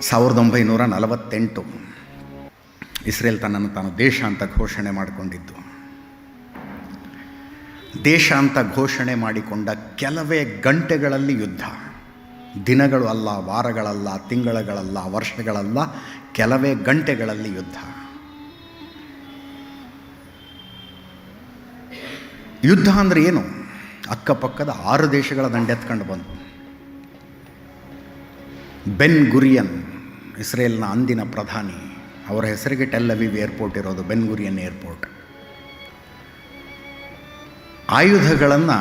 ಸಾವಿರದ ಒಂಬೈನೂರ ನಲವತ್ತೆಂಟು. ಇಸ್ರೇಲ್ ತನ್ನನ್ನು ತಾನು ದೇಶ ಅಂತ ಘೋಷಣೆ ಮಾಡಿಕೊಂಡಿದ್ದು. ದೇಶ ಅಂತ ಘೋಷಣೆ ಮಾಡಿಕೊಂಡ ಕೆಲವೇ ಗಂಟೆಗಳಲ್ಲಿ ಯುದ್ಧ. ದಿನಗಳು ಅಲ್ಲ, ವಾರಗಳಲ್ಲ, ತಿಂಗಳುಗಳಲ್ಲ, ವರ್ಷಗಳಲ್ಲ, ಕೆಲವೇ ಗಂಟೆಗಳಲ್ಲಿ ಯುದ್ಧ. ಯುದ್ಧ ಅಂದರೆ ಏನು? ಅಕ್ಕಪಕ್ಕದ ಆರು ದೇಶಗಳ ದಂಡೆತ್ಕೊಂಡು ಬಂದು. ಬೆನ್ ಗುರಿಯನ್ ಇಸ್ರೇಲ್ನ ಅಂದಿನ ಪ್ರಧಾನಿ, ಅವರ ಹೆಸರಿಗೆ ಟೆಲ್ ಅವೀವ್ ಏರ್ಪೋರ್ಟ್ ಇರೋದು ಬೆನ್ ಗುರಿಯನ್ ಏರ್ಪೋರ್ಟ್ ಆಯುಧಗಳನ್ನು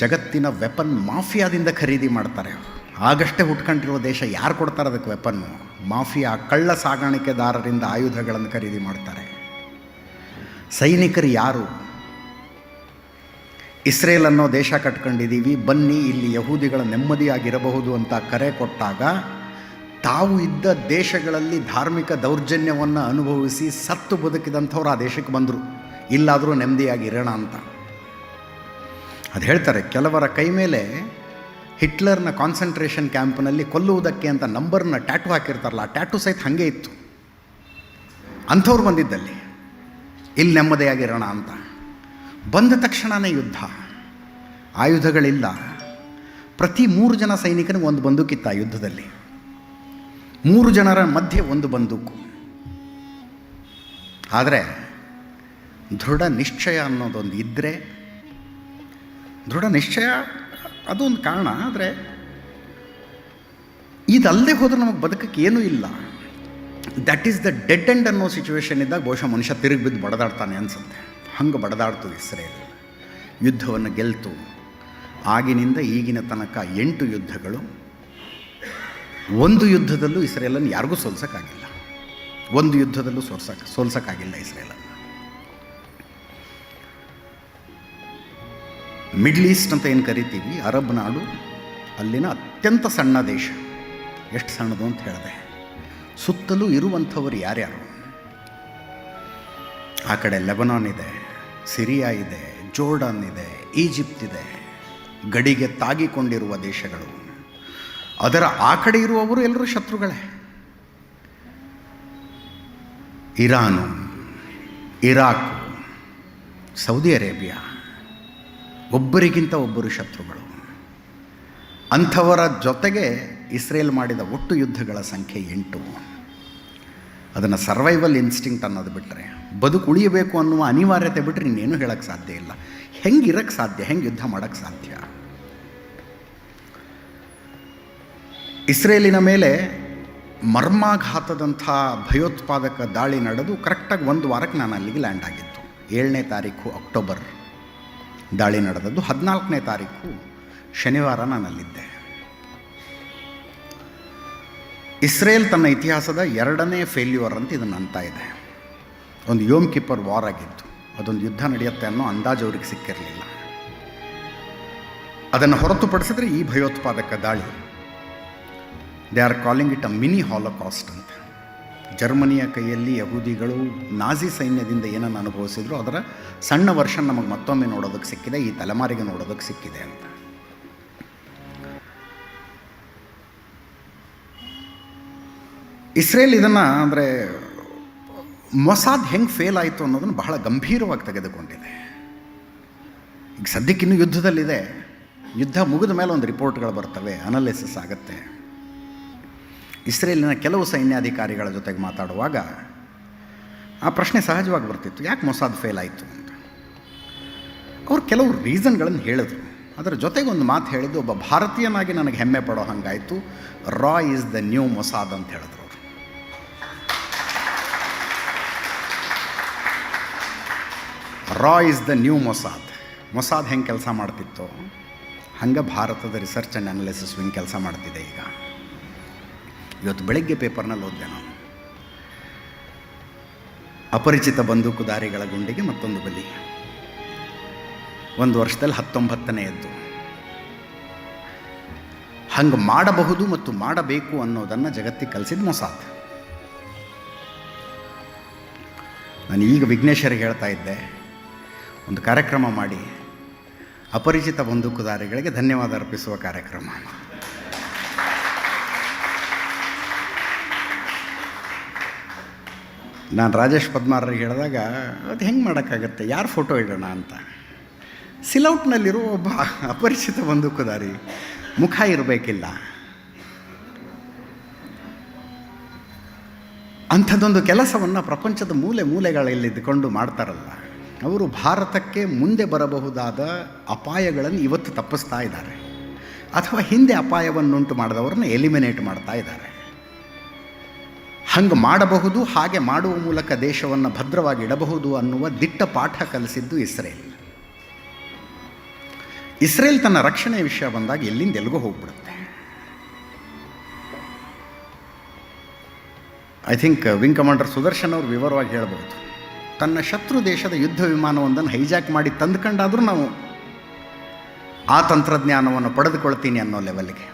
ಜಗತ್ತಿನ ವೆಪನ್ ಮಾಫಿಯಾದಿಂದ ಖರೀದಿ ಮಾಡ್ತಾರೆ. ಆಗಷ್ಟೇ ಹುಟ್ಕೊಂಡಿರೋ ದೇಶ ಯಾರು ಕೊಡ್ತಾರೆ ಅದಕ್ಕೆ ವೆಪನ್ನು ಮಾಫಿಯಾ ಕಳ್ಳ ಸಾಗಾಣಿಕೆದಾರರಿಂದ ಆಯುಧಗಳನ್ನು ಖರೀದಿ ಮಾಡ್ತಾರೆ. ಸೈನಿಕರು ಯಾರು? ಇಸ್ರೇಲ್ ಅನ್ನೋ ದೇಶ ಕಟ್ಕೊಂಡಿದ್ದೀವಿ, ಬನ್ನಿ ಇಲ್ಲಿ ಯಹೂದಿಗಳ ನೆಮ್ಮದಿಯಾಗಿರಬಹುದು ಅಂತ ಕರೆ ಕೊಟ್ಟಾಗ, ತಾವು ಇದ್ದ ದೇಶಗಳಲ್ಲಿ ಧಾರ್ಮಿಕ ದೌರ್ಜನ್ಯವನ್ನು ಅನುಭವಿಸಿ ಸತ್ತು ಬದುಕಿದಂಥವ್ರು ಆ ದೇಶಕ್ಕೆ ಬಂದರು. ಇಲ್ಲಾದರೂ ನೆಮ್ಮದಿಯಾಗಿರೋಣ ಅಂತ. ಅದು ಹೇಳ್ತಾರೆ, ಕೆಲವರ ಕೈ ಮೇಲೆ ಹಿಟ್ಲರ್ನ ಕಾನ್ಸಂಟ್ರೇಷನ್ ಕ್ಯಾಂಪ್ನಲ್ಲಿ ಕೊಲ್ಲುವುದಕ್ಕೆ ಅಂತ ನಂಬರ್ನ ಟ್ಯಾಟು ಹಾಕಿರ್ತಾರಲ್ಲ, ಆ ಟ್ಯಾಟು ಸಹಿತ ಹಾಗೆ ಇತ್ತು. ಅಂಥವ್ರು ಬಂದಿದ್ದಲ್ಲಿ ಇಲ್ಲಿ ನೆಮ್ಮದಿಯಾಗಿರೋಣ ಅಂತ. ಬಂದ ತಕ್ಷಣವೇ ಯುದ್ಧ. ಆಯುಧಗಳಿಲ್ಲ. ಪ್ರತಿ ಮೂರು ಜನ ಸೈನಿಕನಿಗೆ ಒಂದು ಬಂದೂಕಿತ್ತ ಯುದ್ಧದಲ್ಲಿ. ಮೂರು ಜನರ ಮಧ್ಯೆ ಒಂದು ಬಂದೂಕು. ಆದರೆ ದೃಢ ನಿಶ್ಚಯ ಅನ್ನೋದೊಂದು ಇದ್ದರೆ ದೃಢ ನಿಶ್ಚಯ ಅದೊಂದು ಕಾರಣ. ಆದರೆ ಇದಲ್ಲದೆ ಹೋದ್ರೆ ನಮಗೆ ಬದುಕಕ್ಕೆ ಏನೂ ಇಲ್ಲ. That is the dead end ಅನ್ನೋ ಸಿಚುವೇಶನ್ ಇದ್ದಾಗ ಬಹುಶಃ ಮನುಷ್ಯ ತಿರುಗಿ ಬಿದ್ದು ಬಡದಾಡ್ತಾನೆ ಅನಿಸುತ್ತೆ. ಹಂಗೆ ಬಡದಾಡ್ತು ಇಸ್ರೇಲ್. ಯುದ್ಧವನ್ನು ಗೆಲ್ತು. ಆಗಿನಿಂದ ಈಗಿನ ತನಕ ಎಂಟು ಯುದ್ಧಗಳು. ಒಂದು ಯುದ್ಧದಲ್ಲೂ ಇಸ್ರೇಲನ್ನು ಯಾರಿಗೂ ಸೋಲ್ಸೋಕ್ಕಾಗಿಲ್ಲ. ಒಂದು ಯುದ್ಧದಲ್ಲೂ ಸೋಲ್ಸಕ್ಕೆ ಸೋಲ್ಸೋಕ್ಕಾಗಿಲ್ಲ ಇಸ್ರೇಲನ್ನು. ಮಿಡ್ಲ್ ಈಸ್ಟ್ ಅಂತ ಏನು ಕರಿತೀವಿ? ಅರಬ್ ನಾಡು, ಅಲ್ಲಿನ ಅತ್ಯಂತ ಸಣ್ಣ ದೇಶ. ಎಷ್ಟು ಸಣ್ಣದು ಅಂತ ಹೇಳಿದೆ. ಸುತ್ತಲೂ ಇರುವಂಥವ್ರು ಯಾರ್ಯಾರು? ಆ ಕಡೆ ಲೆಬನಾನ್ ಇದೆ. ಸಿರಿಯಾ ಇದೆ, ಜೋರ್ಡನ್ ಇದೆ, ಈಜಿಪ್ಟ್ ಇದೆ, ಗಡಿಗೆ ತಾಗಿಕೊಂಡಿರುವ ದೇಶಗಳು. ಅದರ ಆ ಕಡೆ ಇರುವವರು ಎಲ್ಲರೂ ಶತ್ರುಗಳೇ. ಇರಾನು, ಇರಾಕ್, ಸೌದಿ ಅರೇಬಿಯಾ, ಒಬ್ಬರಿಗಿಂತ ಒಬ್ಬರು ಶತ್ರುಗಳು. ಅಂಥವರ ಜೊತೆಗೆ ಇಸ್ರೇಲ್ ಮಾಡಿದ ಒಟ್ಟು ಯುದ್ಧಗಳ ಸಂಖ್ಯೆ ಎಂಟು. ಅದನ್ನು ಸರ್ವೈವಲ್ ಇನ್ಸ್ಟಿಂಕ್ಟ್ ಅನ್ನೋದು ಬಿಟ್ಟರೆ ಬದುಕು ಉಳಿಯಬೇಕು ಅನ್ನುವ ಅನಿವಾರ್ಯತೆ ಬಿಟ್ಟರೆ ಇನ್ನೇನು ಹೇಳೋಕ್ಕೆ ಸಾಧ್ಯ ಇಲ್ಲ. ಹೆಂಗೆ ಇರೋಕ್ಕೆ ಸಾಧ್ಯ, ಹೆಂಗೆ ಯುದ್ಧ ಮಾಡೋಕ್ಕೆ ಸಾಧ್ಯ? ಇಸ್ರೇಲಿನ ಮೇಲೆ ಮರ್ಮಾಘಾತದಂಥ ಭಯೋತ್ಪಾದಕ ದಾಳಿ ನಡೆದು ಕರೆಕ್ಟಾಗಿ ಒಂದು ವಾರಕ್ಕೆ ನಾನು ಅಲ್ಲಿಗೆ ಲ್ಯಾಂಡ್ ಆಗಿತ್ತು ಏಳನೇ ತಾರೀಕು ಅಕ್ಟೋಬರ್ ದಾಳಿ ನಡೆದದ್ದು, ಹದಿನಾಲ್ಕನೇ ತಾರೀಕು ಶನಿವಾರ ನಾನು ಅಲ್ಲಿದ್ದೆ ಇಸ್ರೇಲ್ ತನ್ನ ಇತಿಹಾಸದ ಎರಡನೇ ಫೇಲ್ಯೂರ್ ಅಂತ ಇದನ್ನು ಅಂತ ಇದೆ. ಒಂದು ಯೋಮ್ ಕೀಪರ್ ವಾರ್ ಆಗಿತ್ತು. ಅದೊಂದು ಯುದ್ಧ ನಡೆಯುತ್ತೆ ಅನ್ನೋ ಅಂದಾಜು ಅವ್ರಿಗೆ ಸಿಕ್ಕಿರಲಿಲ್ಲ. ಅದನ್ನು ಹೊರತುಪಡಿಸಿದ್ರೆ ಈ ಭಯೋತ್ಪಾದಕ ದಾಳಿ. They are calling it a mini holocaust ಅಂತ. ಜರ್ಮನಿಯ ಕೈಯಲ್ಲಿ ಯಹೂದಿಗಳು ನಾಜಿ ಸೈನ್ಯದಿಂದ ಏನನ್ನು ಅನುಭವಿಸಿದ್ರು, ಅದರ ಸಣ್ಣ ವರ್ಷನ್ ನಮಗೆ ಮತ್ತೊಮ್ಮೆ ನೋಡೋದಕ್ಕೆ ಸಿಕ್ಕಿದೆ, ಈ ತಲೆಮಾರಿಗೆ ನೋಡೋದಕ್ಕೆ ಸಿಕ್ಕಿದೆ ಅಂತ. ಇಸ್ರೇಲ್ ಇದನ್ನು ಅಂದರೆ ಮೊಸಾದ್ ಹೆಂಗೆ ಫೇಲ್ ಆಯಿತು ಅನ್ನೋದನ್ನು ಬಹಳ ಗಂಭೀರವಾಗಿ ತೆಗೆದುಕೊಂಡಿದೆ. ಈಗ ಸದ್ಯಕ್ಕಿನ್ನೂ ಯುದ್ಧದಲ್ಲಿದೆ. ಯುದ್ಧ ಮುಗಿದ ಮೇಲೆ ಒಂದು ರಿಪೋರ್ಟ್ಗಳು ಬರ್ತವೆ ಅನಾಲಿಸಿಸ್ ಆಗುತ್ತೆ. ಇಸ್ರೇಲಿನ ಕೆಲವು ಸೈನ್ಯಾಧಿಕಾರಿಗಳ ಜೊತೆಗೆ ಮಾತಾಡುವಾಗ ಆ ಪ್ರಶ್ನೆ ಸಹಜವಾಗಿ ಬರ್ತಿತ್ತು, ಯಾಕೆ ಮೊಸಾದ್ ಫೇಲ್ ಆಯಿತು ಅಂತ. ಅವ್ರು ಕೆಲವು ರೀಸನ್ಗಳನ್ನು ಹೇಳಿದ್ರು. ಅದರ ಜೊತೆಗೆ ಒಂದು ಮಾತು ಹೇಳಿದ್ದು, ಒಬ್ಬ ಭಾರತೀಯನಾಗಿ ನನಗೆ ಹೆಮ್ಮೆ ಪಡೋ ಹಂಗಾಯಿತು ರಾ ಈಸ್ ದ ನ್ಯೂ ಮೊಸಾದ್ ಅಂತ ಹೇಳಿದ್ರು. ರಾ is the new Mossad Mossad ಹೆಂಗೆ ಕೆಲಸ ಮಾಡ್ತಿತ್ತು, ಹಂಗೆ ಭಾರತದ ರಿಸರ್ಚ್ ಆ್ಯಂಡ್ ಅನಾಲಿಸಿಸ್ ವಿಂಗ್ ಕೆಲಸ ಮಾಡ್ತಿದೆ ಈಗ. ಇವತ್ತು ಬೆಳಗ್ಗೆ ಪೇಪರ್ನಲ್ಲಿ ಓದಿದೆ ನಾನು. ಅಪರಿಚಿತ ಬಂದೂಕುದಾರಿಗಳ ಗುಂಡಿಗೆ ಮತ್ತೊಂದು ಬಲಿ. ಒಂದು ವರ್ಷದಲ್ಲಿ ಹತ್ತೊಂಬತ್ತನೆಯದ್ದು ಹಂಗೆ ಮಾಡಬಹುದು ಮತ್ತು ಮಾಡಬೇಕು ಅನ್ನೋದನ್ನು ಜಗತ್ತಿಗೆ ಕಲಿಸಿದ ಮೊಸಾದ್ ನಾನು ಈಗ ವಿಘ್ನೇಶ್ವರಿಗೆ ಹೇಳ್ತಾ ಇದ್ದೆ ಒಂದು ಕಾರ್ಯಕ್ರಮ ಮಾಡಿ ಅಪರಿಚಿತ ಬಂದೂಕುದಾರಿಗಳಿಗೆ ಧನ್ಯವಾದ ಅರ್ಪಿಸುವ ಕಾರ್ಯಕ್ರಮ. ನಾನು ರಾಜೇಶ್ ಪದ್ಮಾರಿಗೆ ಹೇಳಿದಾಗ, ಅದು ಹೆಂಗೆ ಮಾಡೋಕ್ಕಾಗತ್ತೆ? ಯಾರು ಫೋಟೋ ಇಡೋಣ ಅಂತ? ಸಿಲೌಟ್ನಲ್ಲಿರೋ ಒಬ್ಬ ಅಪರಿಚಿತ ಬಂದೂಕುದಾರಿ ಮುಖ ಇರಬೇಕಿಲ್ಲ. ಅಂಥದ್ದೊಂದು ಕೆಲಸವನ್ನು ಪ್ರಪಂಚದ ಮೂಲೆ ಮೂಲೆಗಳಲ್ಲಿದ್ದುಕೊಂಡು ಮಾಡ್ತಾರಲ್ಲ. ಅವರು ಭಾರತಕ್ಕೆ ಮುಂದೆ ಬರಬಹುದಾದ ಅಪಾಯಗಳನ್ನು ಇವತ್ತು ತಪ್ಪಿಸ್ತಾ ಇದ್ದಾರೆ. ಅಥವಾ ಹಿಂದೆ ಅಪಾಯವನ್ನುಂಟು ಮಾಡಿದವ್ರನ್ನ ಎಲಿಮಿನೇಟ್ ಮಾಡ್ತಾ ಇದ್ದಾರೆ. ಹಂಗೆ ಮಾಡಬಹುದು, ಹಾಗೆ ಮಾಡುವ ಮೂಲಕ ದೇಶವನ್ನು ಭದ್ರವಾಗಿ ಇಡಬಹುದು ಅನ್ನುವ ದಿಟ್ಟ ಪಾಠ ಕಲಿಸಿದ್ದು ಇಸ್ರೇಲ್. ಇಸ್ರೇಲ್ ತನ್ನ ರಕ್ಷಣೆ ವಿಷಯ ಬಂದಾಗ ಎಲ್ಲಿಂದ ಎಲ್ಲಿಗೂ ಹೋಗ್ಬಿಡುತ್ತೆ. I think wing commander Sudarshan ಅವರು ವಿವರವಾಗಿ ಹೇಳ್ಬೋದು ತನ್ನ ಶತ್ರು ದೇಶದ ಯುದ್ಧ ವಿಮಾನವೊಂದನ್ನು ಹೈಜಾಕ್ ಮಾಡಿ ತಂದುಕೊಂಡಾದರೂ ನಾವು ಆ ತಂತ್ರಜ್ಞಾನವನ್ನು ಪಡೆದುಕೊಳ್ತೀನಿ ಅನ್ನೋ ಲೆವೆಲ್ಗೆ.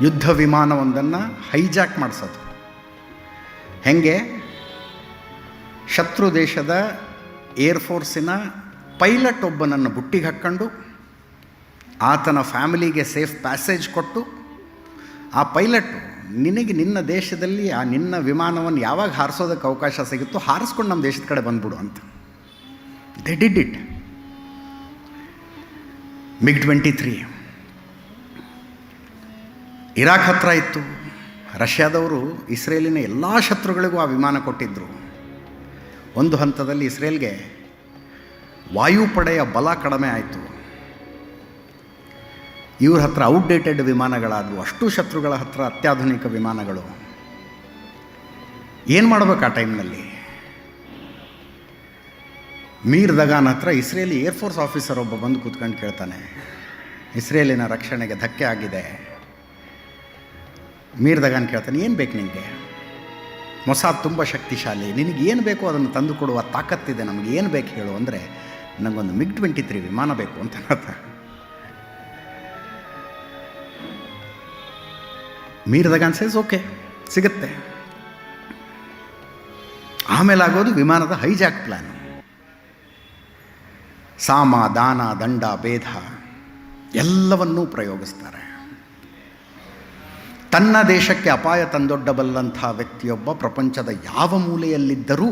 ಯುದ್ಧ ವಿಮಾನವೊಂದನ್ನು ಹೈಜಾಕ್ ಮಾಡಿಸೋದು. ಹೆಂಗೆ? ಶತ್ರು ದೇಶದ ಏರ್ಫೋರ್ಸಿನ ಪೈಲಟ್ ಒಬ್ಬನನ್ನು ಬುಟ್ಟಿಗೆ ಹಾಕ್ಕೊಂಡು ಆತನ ಫ್ಯಾಮಿಲಿಗೆ ಸೇಫ್ ಪ್ಯಾಸೇಜ್ ಕೊಟ್ಟು ಆ ಪೈಲಟ್ಟು ನಿನಗೆ ನಿನ್ನ ದೇಶದಲ್ಲಿ ಆ ನಿನ್ನ ವಿಮಾನವನ್ನು ಯಾವಾಗ ಹಾರಿಸೋದಕ್ಕೆ ಅವಕಾಶ ಸಿಗುತ್ತೋ ಹಾರಿಸ್ಕೊಂಡು ನಮ್ಮ ದೇಶದ ಕಡೆ ಬಂದ್ಬಿಡು ಅಂತ. They did it MiG twenty three Iraq ಹತ್ರ ಇತ್ತು. ರಷ್ಯಾದವರು ಇಸ್ರೇಲಿನ ಎಲ್ಲ ಶತ್ರುಗಳಿಗೂ ಆ ವಿಮಾನ ಕೊಟ್ಟಿದ್ದರು ಒಂದು ಹಂತದಲ್ಲಿ ಇಸ್ರೇಲ್ಗೆ ವಾಯುಪಡೆಯ ಬಲ ಕಡಿಮೆ ಆಯಿತು. ಇವ್ರ ಹತ್ರ ಔಟ್ಡೇಟೆಡ್ ವಿಮಾನಗಳಾದವು. ಅಷ್ಟು ಶತ್ರುಗಳ ಹತ್ರ ಅತ್ಯಾಧುನಿಕ ವಿಮಾನಗಳು. ಏನು ಮಾಡಬೇಕು ಆ ಟೈಮ್ನಲ್ಲಿ ಮೀರ್ ದಗಾನ್ ಹತ್ರ ಇಸ್ರೇಲಿ ಏರ್ಫೋರ್ಸ್ ಆಫೀಸರ್ ಒಬ್ಬ ಬಂದು ಕೂತ್ಕೊಂಡು ಕೇಳ್ತಾನೆ. ಇಸ್ರೇಲಿನ ರಕ್ಷಣೆಗೆ ಧಕ್ಕೆ ಆಗಿದೆ. ಮೀರ್ ದಗಾನ್ ಕೇಳ್ತಾನೆ, ಏನು ಬೇಕು ನಿನಗೆ ಮೊಸಾದ್ ತುಂಬ ಶಕ್ತಿಶಾಲಿ. ನಿನಗೆ ಏನು ಬೇಕೋ ಅದನ್ನು ತಂದುಕೊಡುವ ತಾಕತ್ತಿದೆ ನಮಗೆ. ಏನು ಬೇಕು ಹೇಳು? ಅಂದರೆ ನನಗೊಂದು ಮಿಗ್ ಟ್ವೆಂಟಿ ತ್ರೀ ವಿಮಾನ ಬೇಕು ಅಂತ ಹೇಳ್ತಾ ಮೀರ್ ದಗಾನ್ ಸೇಸ್ ಓಕೆ ಸಿಗುತ್ತೆ. ಆಮೇಲೆ ಆಗೋದು ವಿಮಾನದ ಹೈಜಾಕ್ ಪ್ಲ್ಯಾನ್ ಸಾಮ, ದಾನ, ದಂಡ, ಭೇದ ಎಲ್ಲವನ್ನೂ ಪ್ರಯೋಗಿಸ್ತಾರೆ. ತನ್ನ ದೇಶಕ್ಕೆ ಅಪಾಯ ತಂದೊಡ್ಡಬಲ್ಲಂಥ ವ್ಯಕ್ತಿಯೊಬ್ಬ ಪ್ರಪಂಚದ ಯಾವ ಮೂಲೆಯಲ್ಲಿದ್ದರೂ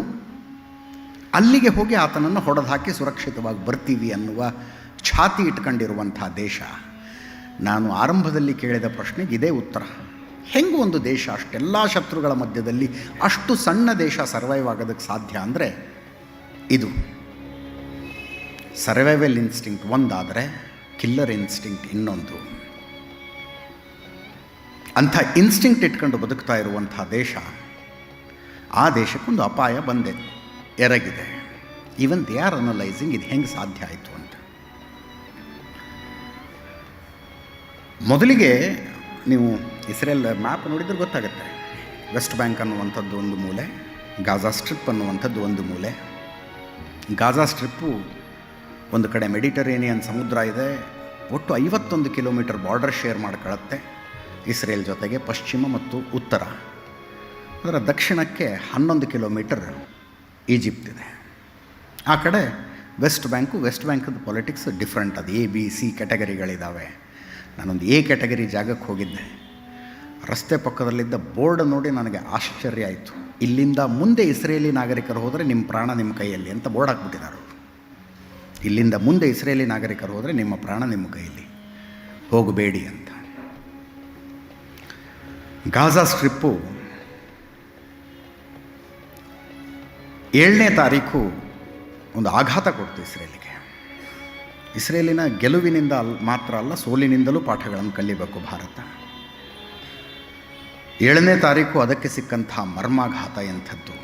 ಅಲ್ಲಿಗೆ ಹೋಗಿ ಆತನನ್ನು ಹೊಡೆದಾಕಿ ಸುರಕ್ಷಿತವಾಗಿ ಬರ್ತೀವಿ ಅನ್ನುವ ಛಾತಿ ಇಟ್ಕೊಂಡಿರುವಂಥ ದೇಶ. ನಾನು ಆರಂಭದಲ್ಲಿ ಕೇಳಿದ ಪ್ರಶ್ನೆಗೆ ಇದೇ ಉತ್ತರ. ಹೆಂಗೆ ಒಂದು ದೇಶ? ಅಷ್ಟೆಲ್ಲ ಶತ್ರುಗಳ ಮಧ್ಯದಲ್ಲಿ ಅಷ್ಟು ಸಣ್ಣ ದೇಶ ಸರ್ವೈವ್ ಆಗೋದಕ್ಕೆ ಸಾಧ್ಯ ಅಂದರೆ ಇದು. ಸರ್ವೈವಲ್ ಇನ್ಸ್ಟಿಂಕ್ಟ್ ಒಂದಾದರೆ ಕಿಲ್ಲರ್ ಇನ್ಸ್ಟಿಂಕ್ಟ್ ಇನ್ನೊಂದು. ಅಂಥ ಇನ್ಸ್ಟಿಂಕ್ಟ್ ಇಟ್ಕೊಂಡು ಬದುಕ್ತಾ ಇರುವಂಥ ದೇಶ ಆ ದೇಶಕ್ಕೊಂದು ಅಪಾಯ ಬಂದೆ, ಎರಗಿದೆ. ಈವನ್ ದೇ ಆರ್ ಅನಲೈಸಿಂಗ್ ಇದು ಹೆಂಗೆ ಸಾಧ್ಯ ಆಯಿತು ಅಂತ. ಮೊದಲಿಗೆ ನೀವು ಇಸ್ರೇಲ್ ಮ್ಯಾಪ್ ನೋಡಿದ್ರೆ ಗೊತ್ತಾಗುತ್ತೆ. ವೆಸ್ಟ್ ಬ್ಯಾಂಕ್ ಅನ್ನುವಂಥದ್ದು ಒಂದು ಮೂಲೆ, ಗಾಜಾ ಸ್ಟ್ರಿಪ್ ಅನ್ನುವಂಥದ್ದು ಒಂದು ಮೂಲೆ. ಗಾಜಾ ಸ್ಟ್ರಿಪ್ಪು ಒಂದು ಕಡೆ ಮೆಡಿಟರೇನಿಯನ್ ಸಮುದ್ರ ಇದೆ, ಒಟ್ಟು ಐವತ್ತೊಂದು ಕಿಲೋಮೀಟರ್ ಬಾರ್ಡರ್ ಶೇರ್ ಮಾಡ್ಕೊಳ್ಳುತ್ತೆ ಇಸ್ರೇಲ್ ಜೊತೆಗೆ ಪಶ್ಚಿಮ ಮತ್ತು ಉತ್ತರ. ಅದರ ದಕ್ಷಿಣಕ್ಕೆ ಹನ್ನೊಂದು ಕಿಲೋಮೀಟರ್ ಈಜಿಪ್ಟ್ ಇದೆ. ಆ ಕಡೆ ವೆಸ್ಟ್ ಬ್ಯಾಂಕು, ವೆಸ್ಟ್ ಬ್ಯಾಂಕದ ಪೊಲಿಟಿಕ್ಸ್ ಡಿಫ್ರೆಂಟ್ ಅದು, ಎ, ಬಿ, ಸಿ ಕ್ಯಾಟಗರಿಗಳಿದ್ದಾವೆ ನಾನೊಂದು ಎ ಕ್ಯಾಟಗರಿ ಜಾಗಕ್ಕೆ ಹೋಗಿದ್ದೆ. ರಸ್ತೆ ಪಕ್ಕದಲ್ಲಿದ್ದ ಬೋರ್ಡ್ ನೋಡಿ ನನಗೆ ಆಶ್ಚರ್ಯ ಆಯಿತು. ಇಲ್ಲಿಂದ ಮುಂದೆ ಇಸ್ರೇಲಿ ನಾಗರಿಕರು ಹೋದರೆ ನಿಮ್ಮ ಪ್ರಾಣ ನಿಮ್ಮ ಕೈಯಲ್ಲಿ ಅಂತ ಬೋರ್ಡ್ ಹಾಕ್ಬಿಟ್ಟಿದ್ದಾರೆ. ಇಲ್ಲಿಂದ ಮುಂದೆ ಇಸ್ರೇಲಿ ನಾಗರಿಕರು ಹೋದರೆ ನಿಮ್ಮ ಪ್ರಾಣ ನಿಮ್ಮ ಕೈಯಲ್ಲಿ. ಹೋಗಬೇಡಿ ಅಂತ. ಗಾಜಾ ಸ್ಟ್ರಿಪ್ಪು ಏಳನೇ ತಾರೀಕು ಒಂದು ಆಘಾತ ಕೊಡ್ತು ಇಸ್ರೇಲಿಗೆ. ಇಸ್ರೇಲಿನ ಗೆಲುವಿನಿಂದ ಅಲ್ ಮಾತ್ರ ಅಲ್ಲ, ಸೋಲಿನಿಂದಲೂ ಪಾಠಗಳನ್ನು ಕಲಿಬೇಕು ಭಾರತ. ಏಳನೇ ತಾರೀಕು ಅದಕ್ಕೆ ಸಿಕ್ಕಂಥ ಮರ್ಮಾಘಾತ ಎಂಥದ್ದು?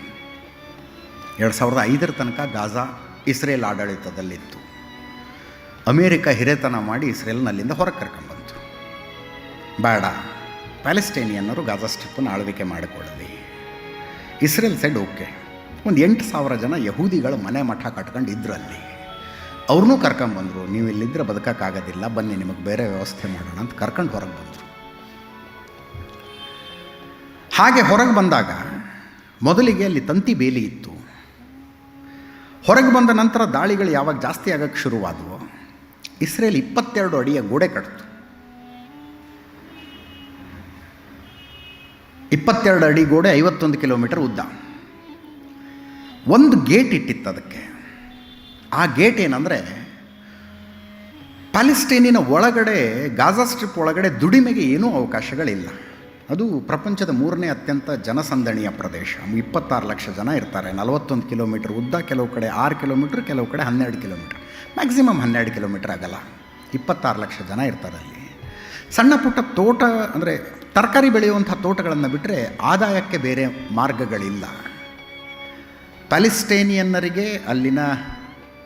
ಎರಡು ಸಾವಿರದ ಐದರ ತನಕ ಗಾಜಾ ಇಸ್ರೇಲ್ ಆಡಳಿತದಲ್ಲಿತ್ತು. ಅಮೇರಿಕ ಹಿರೇತನ ಮಾಡಿ ಇಸ್ರೇಲ್ನಲ್ಲಿಂದ ಹೊರ ಕರ್ಕೊಂಡ್ಬಂತು ಬೇಡ, ಪ್ಯಾಲೆಸ್ಟೈನಿಯನ್ನರು ಗಾಜಾ ಸ್ಟ್ರಿಪ್ಪನ್ನು ಆಳ್ವಿಕೆ ಮಾಡಿಕೊಳ್ಳಲಿ. ಇಸ್ರೇಲ್ ಸೈಡ್ ಓಕೆ ಒಂದು ಎಂಟು ಸಾವಿರ ಜನ ಯಹೂದಿಗಳ ಮನೆ ಮಠ ಕಟ್ಕೊಂಡು ಇದ್ರು ಅಲ್ಲಿ ಅವ್ರನ್ನೂ ಕರ್ಕೊಂಬಂದರು ನೀವು ಇಲ್ಲಿದ್ದರೆ ಬದುಕೋಕ್ಕಾಗೋದಿಲ್ಲ. ಬನ್ನಿ, ನಿಮಗೆ ಬೇರೆ ವ್ಯವಸ್ಥೆ ಮಾಡೋಣ ಅಂತ ಕರ್ಕೊಂಡು ಹೊರಗೆ ಬಂದರು. ಹಾಗೆ ಹೊರಗೆ ಬಂದಾಗ ಮೊದಲಿಗೆ ಅಲ್ಲಿ ತಂತಿ ಬೇಲಿ ಇತ್ತು. ಹೊರಗೆ ಬಂದ ನಂತರ ದಾಳಿಗಳು ಯಾವಾಗ ಜಾಸ್ತಿ ಆಗೋಕ್ಕೆ ಶುರುವಾದವು, ಇಸ್ರೇಲ್ ಇಪ್ಪತ್ತೆರಡು ಅಡಿಯ ಗೋಡೆ ಕಟ್ತು. ಇಪ್ಪತ್ತೆರಡು ಅಡಿ ಗೋಡೆ ಐವತ್ತೊಂದು ಕಿಲೋಮೀಟರ್ ಉದ್ದ. ಒಂದು ಗೇಟ್ ಇಟ್ಟಿತ್ತು ಅದಕ್ಕೆ. ಆ ಗೇಟ್ ಏನಂದರೆ ಪ್ಯಾಲೆಸ್ಟೈನಿನ ಒಳಗಡೆ, ಗಾಜಾ ಸ್ಟ್ರಿಪ್ ಒಳಗಡೆ ದುಡಿಮೆಗೆ ಏನೂ ಅವಕಾಶಗಳಿಲ್ಲ. ಅದು ಪ್ರಪಂಚದ ಮೂರನೇ ಅತ್ಯಂತ ಜನಸಂದಣಿಯ ಪ್ರದೇಶ. ಇಪ್ಪತ್ತಾರು ಲಕ್ಷ ಜನ ಇರ್ತಾರೆ. ನಲವತ್ತೊಂದು ಕಿಲೋಮೀಟ್ರ್ ಉದ್ದ, ಕೆಲವು ಕಡೆ ಆರು ಕಿಲೋಮೀಟ್ರ್, ಕೆಲವು ಕಡೆ ಹನ್ನೆರಡು ಕಿಲೋಮೀಟ್ರ್. ಮ್ಯಾಕ್ಸಿಮಮ್ ಹನ್ನೆರಡು ಕಿಲೋಮೀಟ್ರ್ ಆಗಲ್ಲ. ಇಪ್ಪತ್ತಾರು ಲಕ್ಷ ಜನ ಇರ್ತಾರೆ ಅಲ್ಲಿ. ಸಣ್ಣ ಪುಟ್ಟ ತೋಟ, ಅಂದರೆ ತರಕಾರಿ ಬೆಳೆಯುವಂಥ ತೋಟಗಳನ್ನು ಬಿಟ್ಟರೆ ಆದಾಯಕ್ಕೆ ಬೇರೆ ಮಾರ್ಗಗಳಿಲ್ಲ. ಪ್ಯಾಲಿಸ್ಟೇನಿಯನ್ನರಿಗೆ ಅಲ್ಲಿನ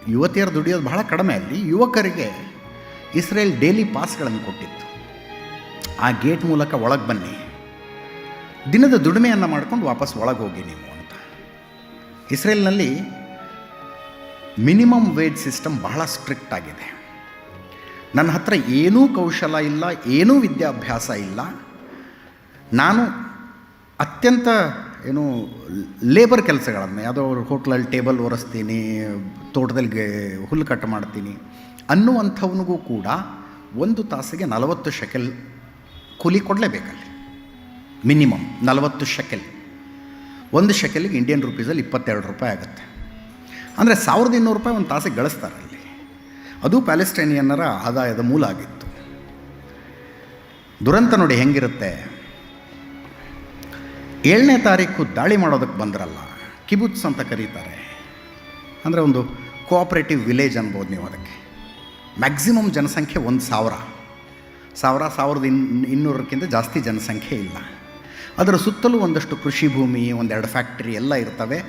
ಯುವತಿಯರು ದುಡಿಯೋದು ಬಹಳ ಕಡಿಮೆ ಅಲ್ಲಿ. ಯುವಕರಿಗೆ ಇಸ್ರೇಲ್ ಡೇಲಿ ಪಾಸ್ಗಳನ್ನು ಕೊಟ್ಟಿತ್ತು. ಆ ಗೇಟ್ ಮೂಲಕ ಒಳಗೆ ಬನ್ನಿ. ದಿನದ ದುಡಿಮೆಯನ್ನು ಮಾಡ್ಕೊಂಡು ವಾಪಸ್ ಒಳಗೆ ಹೋಗಿ ನೀವು ಅಂತ. ಇಸ್ರೇಲ್ನಲ್ಲಿ ಮಿನಿಮಮ್ ವೇಜ್ ಸಿಸ್ಟಮ್ ಬಹಳ ಸ್ಟ್ರಿಕ್ಟ್ ಆಗಿದೆ. ನನ್ನ ಹತ್ರ ಏನೂ ಕೌಶಲ ಇಲ್ಲ, ಏನೂ ವಿದ್ಯಾಭ್ಯಾಸ ಇಲ್ಲ. ನಾನು ಅತ್ಯಂತ ಏನು ಲೇಬರ್ ಕೆಲಸಗಳನ್ನು, ಯಾವುದೋ ಹೋಟ್ಲಲ್ಲಿ ಟೇಬಲ್ ಒರೆಸ್ತೀನಿ ತೋಟದಲ್ಲಿ ಹುಲ್ಲು ಕಟ್ ಮಾಡ್ತೀನಿ ಅನ್ನುವಂಥವನಿಗೂ ಕೂಡ ಒಂದು ತಾಸಿಗೆ ನಲವತ್ತು ಶೆಕೆಲ್ ಕೂಲಿ ಕೊಡಲೇಬೇಕಲ್ಲಿ. ಮಿನಿಮಮ್ ನಲವತ್ತು ಶೆಕೆಲ್. ಒಂದು ಶೆಕೆಲಿಗೆ ಇಂಡಿಯನ್ ರುಪೀಸಲ್ಲಿ ಇಪ್ಪತ್ತೆರಡು ರೂಪಾಯಿ ಆಗುತ್ತೆ. ಅಂದರೆ ಸಾವಿರದ ಇನ್ನೂರು ರೂಪಾಯಿ ಒಂದು ತಾಸಿಗೆ ಗಳಿಸ್ತಾರೆ ಅಲ್ಲಿ. ಅದು ಪ್ಯಾಲೆಸ್ಟೈನಿಯನ್ನರ ಆದಾಯದ ಮೂಲ ಆಗಿತ್ತು. ದುರಂತ ನೋಡಿ ಹೆಂಗಿರುತ್ತೆ? ಏಳನೇ ತಾರೀಕು ದಾಳಿ ಮಾಡೋದಕ್ಕೆ ಬಂದ್ರಲ್ಲ ಕಿಬುತ್ಸ್ ಅಂತ ಕರೀತಾರೆ. ಅಂದರೆ ಒಂದು ಕೋಆಪ್ರೇಟಿವ್ ವಿಲೇಜ್ ಅನ್ಬೋದು ನೀವು ಅದಕ್ಕೆ. ಮ್ಯಾಕ್ಸಿಮಮ್ ಜನಸಂಖ್ಯೆ ಒಂದು ಸಾವಿರ. ಸಾವಿರ, ಸಾವಿರದ ಇನ್ ಇನ್ನೂರಕ್ಕಿಂತ ಜಾಸ್ತಿ ಜನಸಂಖ್ಯೆ ಇಲ್ಲ. ಅದರ ಸುತ್ತಲೂ ಒಂದಷ್ಟು ಕೃಷಿ ಭೂಮಿ, ಒಂದೆರಡು ಫ್ಯಾಕ್ಟ್ರಿ ಎಲ್ಲ ಇರ್ತವೆ.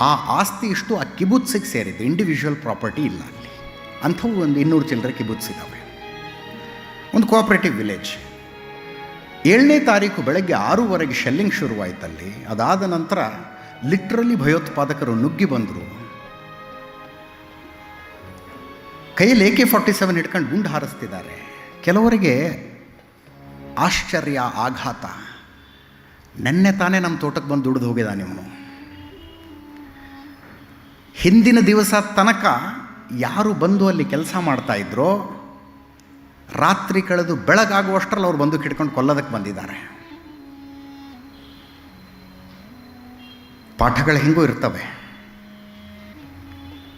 ಆ ಆಸ್ತಿ ಇಷ್ಟು ಆ ಕಿಬುತ್ಸಿಗೆ ಸೇರಿದ್ದು ಇಂಡಿವಿಜುವಲ್ ಪ್ರಾಪರ್ಟಿ ಇಲ್ಲ ಅಲ್ಲಿ. ಅಂಥವು ಒಂದು ಇನ್ನೂರು ಚಿಲ್ಲರೆ ಕಿಬುತ್ಸ್ ಇದ್ದಾವೆ ಒಂದು ಕೋಆಪ್ರೇಟಿವ್ ವಿಲೇಜ್ ಏಳನೇ ತಾರೀಕು ಬೆಳಗ್ಗೆ ಆರೂವರೆಗೆ ಶೆಲ್ಲಿಂಗ್ ಶುರುವಾಯ್ತಲ್ಲಿ. ಅದಾದ ನಂತರ ಲಿಟ್ರಲಿ ಭಯೋತ್ಪಾದಕರು ನುಗ್ಗಿ ಬಂದರು. ಕೈಯಲ್ಲಿ ಎ ಕೆ ಫಾರ್ಟಿ ಸೆವೆನ್ ಹಿಡ್ಕೊಂಡು ಗುಂಡು ಹಾರಿಸ್ತಿದ್ದಾರೆ. ಕೆಲವರಿಗೆ ಆಶ್ಚರ್ಯ, ಆಘಾತ. ನೆನ್ನೆ ತಾನೇ ನಮ್ಮ ತೋಟಕ್ಕೆ ಬಂದು ದುಡಿದು ಹೋಗಿದಾನೆ ಇವನು. ಹಿಂದಿನ ದಿವಸ ತನಕ ಯಾರು ಬಂದು ಅಲ್ಲಿ ಕೆಲಸ ಮಾಡ್ತಾಯಿದ್ರೋ ರಾತ್ರಿ ಕಳೆದು ಬೆಳಗಾಗುವಷ್ಟರಲ್ಲಿ ಅವ್ರು ಬಂದು ಕಿಡ್ಕೊಂಡು ಕೊಲ್ಲೋದಕ್ಕೆ ಬಂದಿದ್ದಾರೆ. ಪಾಠಗಳು ಹೆಂಗೂ ಇರ್ತವೆ.